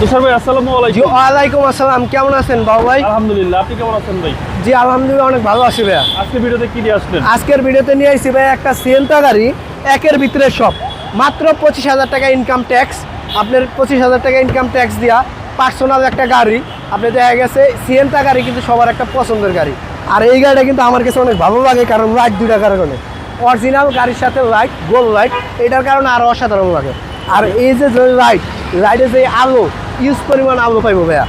তুষার ভাই আসসালামু আলাইকুম। কেমন আছেন বাবু ভাই? আলহামদুলিল্লাহ আপনি কেমন আছেন ভাই? জি আলহামদুলিল্লাহ অনেক ভালো আছি আজকে ভিডিওতে কি দিয়ে আসলেন আজকের ভিডিওতে নিয়ে ভাই একটা সিএনটা গাড়ি একের ভিতরে সব। মাত্র পঁচিশ হাজার টাকা ইনকাম ট্যাক্স আপনার পঁচিশ হাজার টাকা ইনকাম ট্যাক্স দিয়া পার্সোনাল একটা গাড়ি। আপনি দেখা গেছে সিএনটা গাড়ি কিন্তু সবার একটা পছন্দের গাড়ি। আর এই গাড়িটা কিন্তু আমার কাছে অনেক ভালো লাগে কারণ লাইট দুইটা কারণে। অরিজিনাল গাড়ির সাথে লাইট গোল লাইট এটার কারণে আরও অসাধারণ লাগে। আর এই যে লাইট লাইটের যে আলো ইউজ পরিমাণ আলো পাইবো ভাইয়া।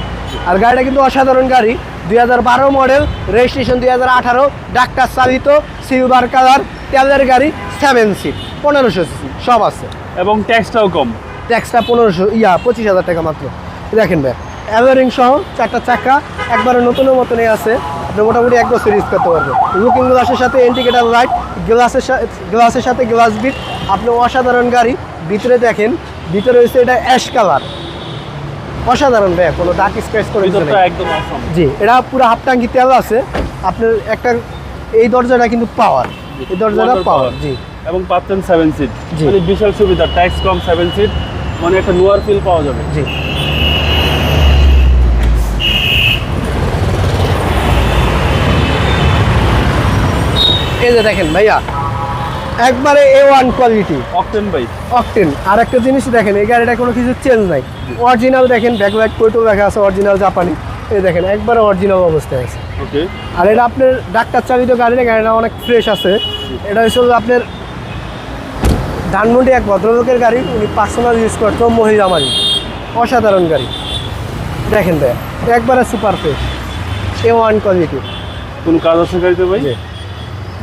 আর গাড়িটা কিন্তু অসাধারণ গাড়ি। দুই হাজার বারো মডেল রেজিস্ট্রেশন দুই হাজার আঠারো ডাক্তার চালিত সিলভার কালার তেলের গাড়ি সেভেন সিট পনেরোশো সিসি সব আছে। এবং ট্যাক্সটাও কম। ট্যাক্সটা পনেরোশো ইয়া পঁচিশ হাজার টাকা মাত্র। দেখেন ভাই অ্যাভারিং সহ চারটা চাকা একবারে নতুনের মতনই আছে। আপনি মোটামুটি এক বছর ইউজ করতে পারবেন। লুকিং গ্লাসের সাথে ইন্ডিকেটার লাইট গ্লাসের সাথে গ্লাসের সাথে গ্লাস বিট আপনি অসাধারণ গাড়ি। ভিতরে দেখেন ভিতরে হচ্ছে এটা অ্যাশ কালার অসাধারণ ভাই কোনো ডার্ক স্ক্র্যাচ করে একদম জি এটা পুরো হাফ ট্যাঙ্কি তেল আছে। আপনার একটা এই দরজাটা কিন্তু পাওয়ার এই দরজাটা পাওয়ার জি। এবং পাচ্ছেন সেভেন সিট। মানে বিশাল সুবিধা ট্যাক্স কম সেভেন সিট মানে একটা নোয়ার ফিল পাওয়া যাবে। জি। এই যে দেখেন ভাইয়া একবারে এ ওয়ান কোয়ালিটি অকটেন ভাই। অকটেন আর একটা জিনিস দেখেন এই গাড়িটা কোনো কিছু চেঞ্জ নাই। অরিজিনাল দেখেন ব্যাক ব্যাকলাইট কোটো দেখা আছে অরিজিনাল জাপানি এই দেখেন একবারে অরিজিনাল অবস্থায় আছে। ওকে আর এটা আপনার ডাক্তার চালিত গাড়ি না গাড়িটা অনেক ফ্রেশ আছে। এটা হচ্ছে আপনার ধানমন্ডি এক ভদ্রলোকের গাড়ি উনি পার্সোনাল ইউজ করতো মহিলা মালিক। অসাধারণ গাড়ি। দেখেন দেখ একবারে super fresh A one quality কোন কাজ আছে গাড়িতে ভাই।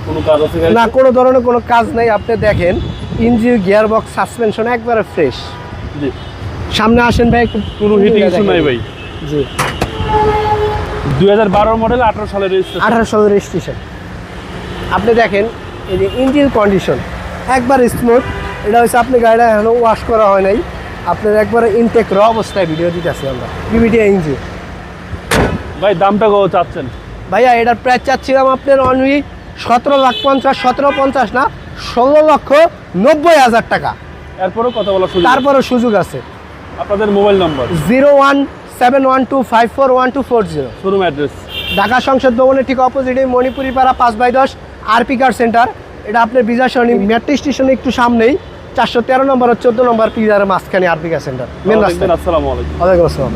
কোনো কাজ আছে না কোনো ধরনের কোনো কাজ নেই। আপনি দেখেন ইঞ্জিন গিয়ার বক্স সাসপেনশন একবারে ফ্রেশ। জি। সামনে আসেন ভাই একটু কোনো হিটিং ইস্যু নাই ভাই। জি। দুই হাজার বারো মডেল আঠারো সালের রেজিস্ট্রেশন আঠারো সালের রেজিস্ট্রেশন আপনি দেখেন এই যে ইঞ্জিন কন্ডিশন একবার স্মুথ এটা হচ্ছে আপনি গাড়িটা এখনও ওয়াশ করা হয় নাই। আপনার একবারে ইনটেক র অবস্থায় ভিডিও দিতেছি আমরা। বিবিটি ইঞ্জিন ভাই দামটা কত চাচ্ছেন? ভাইয়া এটার প্রাইস চাচ্ছিলাম আপনার অনলি সতেরো লাখ পঞ্চাশ সতেরো পঞ্চাশ না ষোলো লক্ষ নব্বই হাজার টাকা। এরপরও কথা বলা তারপরও সুযোগ আছে। আপনাদের mobile number? Zero one seven one two five four one two four zero. Showroom address? Dhaka সংসদ ভবনের ঠিক অপোজিটে মণিপুরি পাড়া পাঁচ বাই দশ আরপি কার সেন্টার। এটা আপনার বিজা সরণি মেট্রো স্টেশনে একটু সামনেই। চারশো তেরো নম্বর চোদ্দ নম্বর পিজার মাঝখানে আরপি কার সেন্টার। মেন রাস্তা আসসালামু আলাইকুম। ওয়ালাইকুম আসসালাম